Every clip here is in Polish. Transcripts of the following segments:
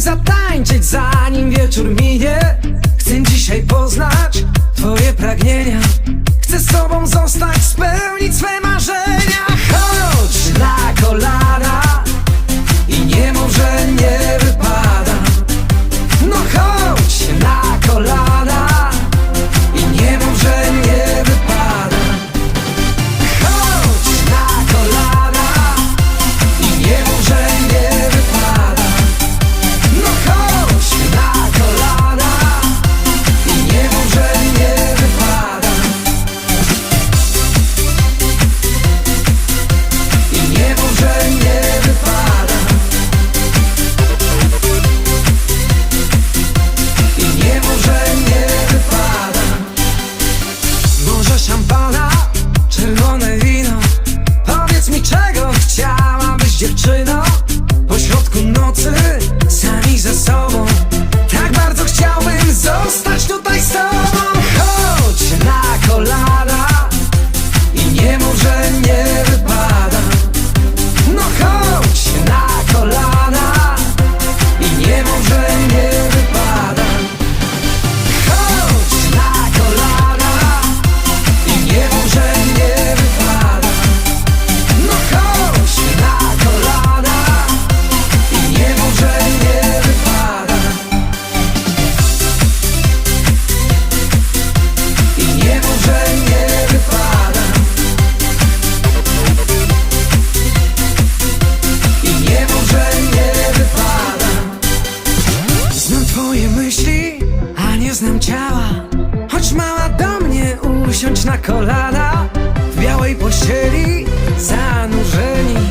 zatańczyć zanim wieczór minie. Chcę dzisiaj poznać twoje pragnienia. Chcę z tobą zostać, spełnić swe marzenia na kolana W białej pościeli zanurzeni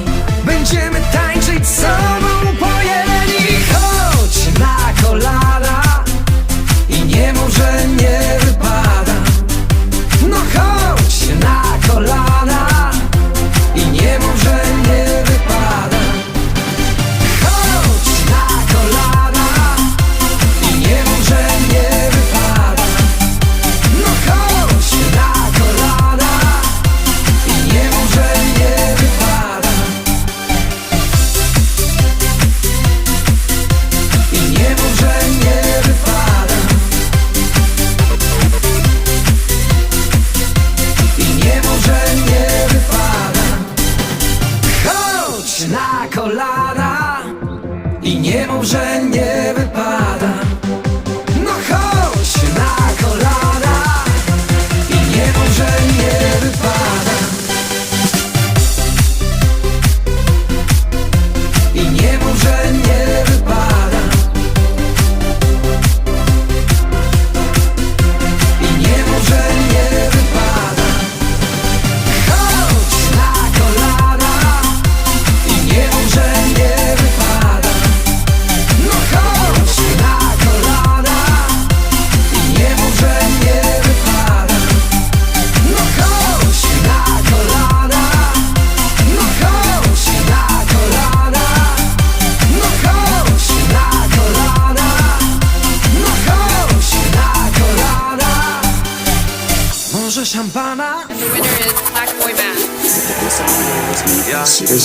winner is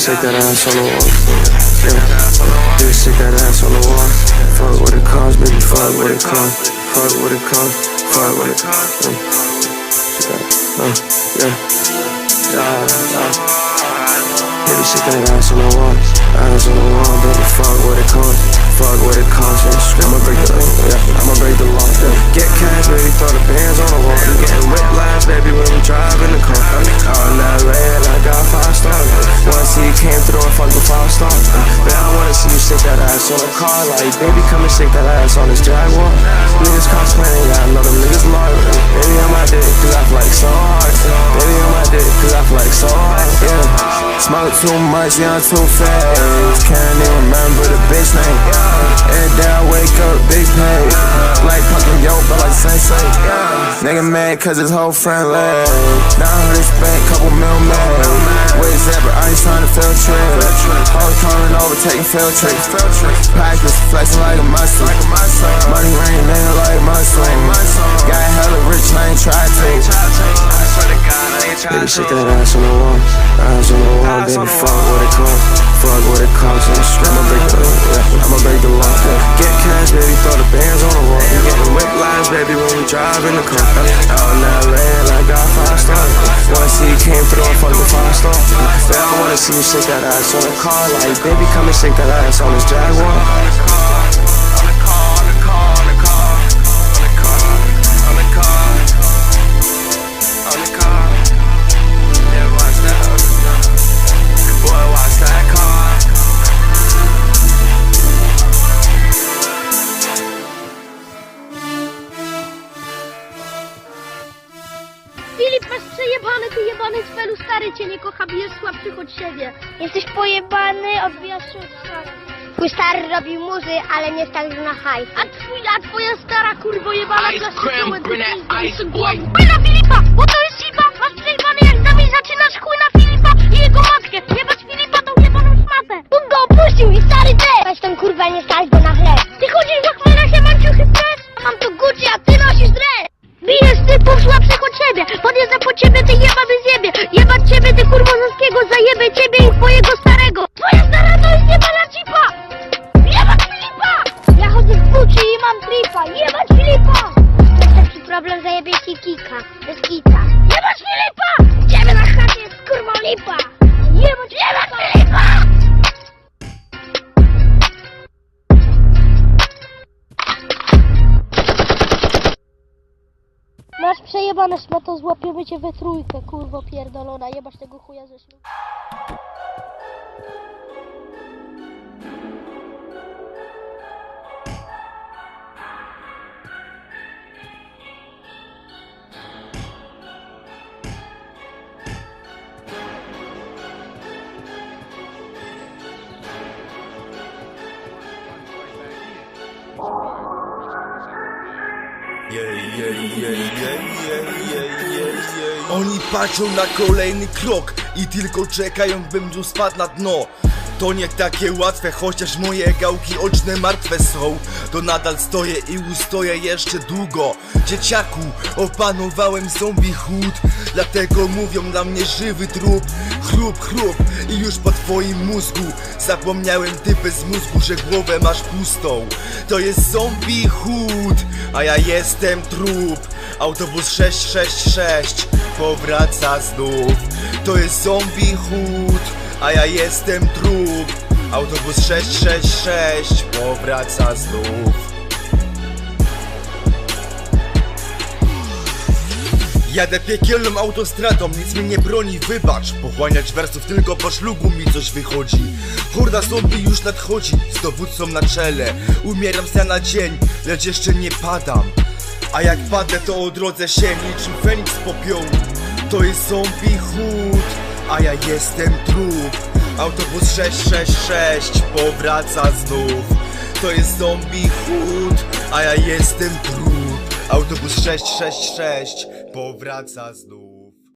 shake that ass on the wall. Yeah. Yeah, shake that ass on the wall. Fuck what it costs, baby. Fuck what it costs. Fuck what it costs. Fuck what it. Shake that. Uh, yeah. Yeah, yeah. Baby, shake that ass on the wall. Ass on the wall, baby. Fuck what it costs. Fuck what it costs. I'ma break the yeah. I'ma break the law. Yeah. Get cash, baby. Throw the bands on the wall. You getting whiplash, baby, when we drive in the car. All that red, I got five stars. Wanna see through and fuck the five stars. But uh, I wanna see you shake that ass on a car. Like, baby, come and shake that ass on this Jaguar. Niggas cosplaying, yeah, I know them niggas loyal. Baby, I'm out there, cause I feel like so hard. Baby, I'm out there, cause I feel like so hard. Yeah. Smoke too much, yeah, I'm too fast. Can't even remember the bitch name. Every day I wake up, big pay. Like pumpkin yolk, but like sensei. Nigga mad cause his whole friend left. Now I respect, couple mil mad. With zebra, I ain't trying to feel trip. Hoes coming over, taking field trips. Packers flexing like a muscle. Money rain, nigga like muscle. Got hella rich, I ain't tried to. Baby, shake that ass on the wall. Ass on the wall, baby. Fuck what it costs. Fuck what it costs. I'ma break the, yeah. I'ma break the law. Yeah. Get cash, baby, throw the bands on the wall. We getting whip lines, baby, we drive in the car. Out in LA, like got five stars. Wanna see you came through and fuck the five star. Yeah, I wanna see you shake that ass on the car. Like, baby, come and shake that ass on this Jaguar. Filip, masz przejebany, ty jebany z felu, stary cię nie kocha, bijesz słabszych od siebie. Jesteś pojebany, odbijasz się od stary. Twój stary robi muzy, ale nie stary na haj. A twój, a twoja stara kurwo jebana Ice cream, grenade, ice boy. Filipa, przejebane szmato, złapiemy cię we trójkę, kurwo pierdolona, jebać tego chuja ze ślubu. Oni patrzą na kolejny krok i tylko czekają, bym tu spadł na dno. To nie takie łatwe, chociaż moje gałki oczne martwe są. To nadal stoję i ustoję jeszcze długo. Dzieciaku, opanowałem zombie chód. Dlatego mówią dla mnie żywy trup. Chrup, chrup i już po twoim mózgu. Zapomniałem ty bez mózgu, że głowę masz pustą. To jest zombie chód, a ja jestem trup. Autobus 666 powraca znów. To jest zombie chód, a ja jestem trup Autobus 666 powraca znów. Jadę piekielną autostradą, nic mnie nie broni, wybacz Pochłaniać wersów tylko po szlugu mi coś wychodzi. Horda zombie już nadchodzi, z dowódcą na czele. Umieram z dnia na dzień, lecz jeszcze nie padam. A jak padnę to odrodzę się niczym Feniks z popiołu. To jest zombie chód, a ja jestem trup. Autobus 666 powraca znów. To jest zombie chód, a ja jestem trup. Autobus 666 powraca znów